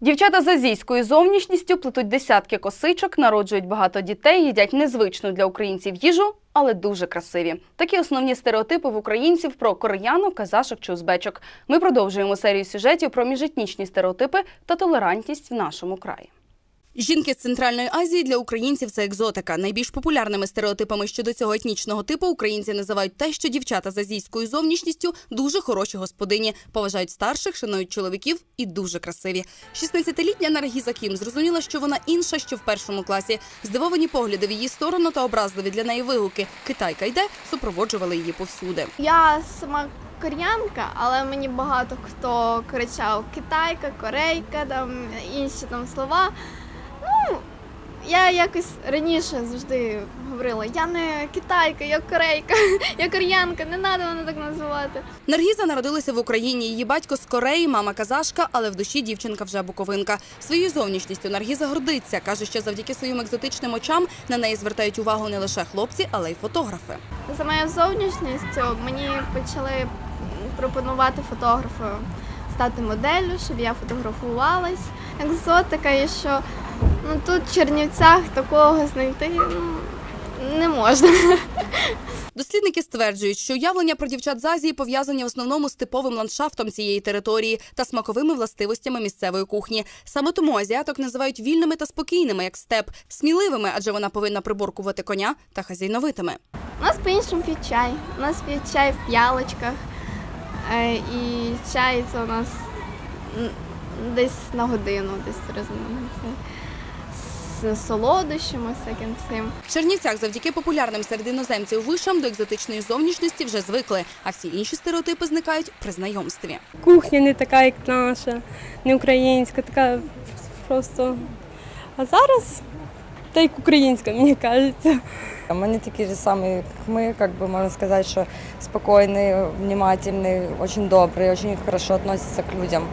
Дівчата з азійською зовнішністю плетуть десятки косичок, народжують багато дітей, їдять незвичну для українців їжу, але дуже красиві. Такі основні стереотипи в українців про кореянок, казашок чи узбечок. Ми продовжуємо серію сюжетів про міжетнічні стереотипи та толерантність в нашому краї. Жінки з Центральної Азії для українців це екзотика. Найбільш популярними стереотипами щодо цього етнічного типу українці називають те, що дівчата з азійською зовнішністю дуже хороші господині, поважають старших, шанують чоловіків і дуже красиві. 16-літня Наргіза Кім зрозуміла, що вона інша, що в першому класі. Здивовані погляди в її сторону та образливі для неї вигуки Китайка йде супроводжували її повсюди. Я сама кореянка, але мені багато хто кричав китайка, корейка, там інші там слова. Я якось раніше завжди говорила, я не китайка, я корейка, я кореянка, не треба мене так називати. Наргіза народилася в Україні. Її батько з Кореї, мама казашка, але в душі дівчинка вже буковинка. Своєю зовнішністю Наргіза гордиться. каже, що завдяки своїм екзотичним очам на неї звертають увагу не лише хлопці, але й фотографи. За моєю зовнішністю мені почали пропонувати фотографи стати моделлю, щоб я фотографувалась. Екзотика, і що ну, тут в Чернівцях такого знайти ну, не можна. Дослідники стверджують, що уявлення про дівчат з Азії пов'язані в основному з типовим ландшафтом цієї території та смаковими властивостями місцевої кухні. Саме тому азіаток називають вільними та спокійними, як степ, сміливими, адже вона повинна приборкувати коня та хазяйновитими. У нас по-іншому п'ють чай. У нас п'ють чай в п'ялочках. Е, І чай це у нас десь на годину, десь розумієте З солодощами, всяким цим. В Чернівцях завдяки популярним серед іноземців вишам до екзотичної зовнішності вже звикли, а всі інші стереотипи зникають при знайомстві. кухня не така, як наша, не українська, така просто. А зараз та як українська, мені кажеться. Они такие же самые, как мы, как бы можно сказать, что спокойные, внимательные, очень добрые, очень хорошо относятся к людям.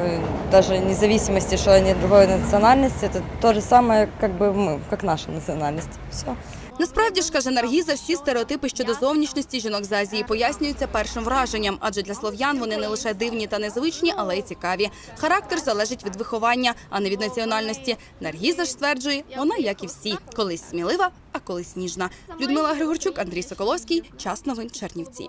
Э, Даже вне зависимости, что они другой национальности, это то же самое, как бы мы, как наша национальность. Все. Насправді ж каже Наргіза, всі стереотипи щодо зовнішності жінок з Азії пояснюються першим враженням, адже для слов'ян вони не лише дивні та незвичні, але й цікаві. Характер залежить від виховання, а не від національності. Наргіза ж стверджує, вона як і всі, колись смілива, а колись ніжна. Людмила Григорчук, Андрій Соколовський. Час новин Чернівці.